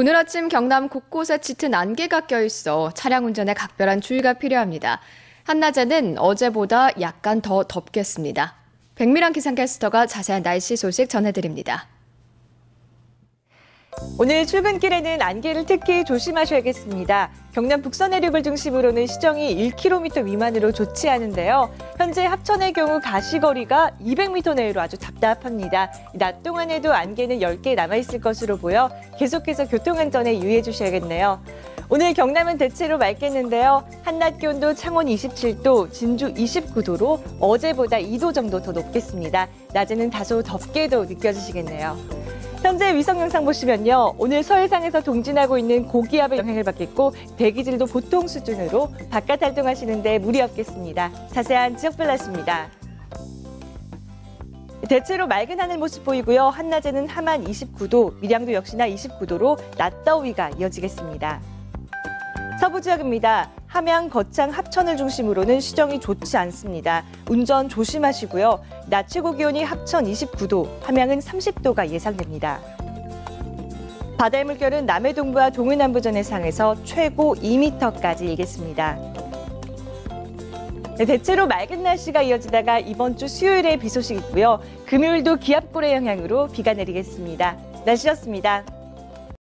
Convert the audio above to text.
오늘 아침 경남 곳곳에 짙은 안개가 껴있어 차량 운전에 각별한 주의가 필요합니다. 한낮에는 어제보다 약간 더 덥겠습니다. 백미란 기상캐스터가 자세한 날씨 소식 전해드립니다. 오늘 출근길에는 안개를 특히 조심하셔야겠습니다. 경남 북서 내륙을 중심으로는 시정이 1km 미만으로 좋지 않은데요. 현재 합천의 경우 가시거리가 200m 내외로 아주 답답합니다. 낮 동안에도 안개는 10개 남아있을 것으로 보여 계속해서 교통안전에 유의해 주셔야겠네요. 오늘 경남은 대체로 맑겠는데요. 한낮 기온도 창원 27도, 진주 29도로 어제보다 2도 정도 더 높겠습니다. 낮에는 다소 덥게도 느껴지시겠네요. 현재 위성 영상 보시면요. 오늘 서해상에서 동진하고 있는 고기압의 영향을 받겠고 대기질도 보통 수준으로 바깥 활동하시는데 무리 없겠습니다. 자세한 지역별 날씨입니다. 대체로 맑은 하늘 모습 보이고요. 한낮에는 함안 29도, 밀양도 역시나 29도로 낮 더위가 이어지겠습니다. 서부 지역입니다. 함양, 거창, 합천을 중심으로는 시정이 좋지 않습니다. 운전 조심하시고요. 낮 최고 기온이 합천 29도, 함양은 30도가 예상됩니다. 바다의 물결은 남해 동부와 동해남부 전해상에서 최고 2m까지 일겠습니다. 네, 대체로 맑은 날씨가 이어지다가 이번 주 수요일에 비 소식이 있고요. 금요일도 기압골의 영향으로 비가 내리겠습니다. 날씨였습니다.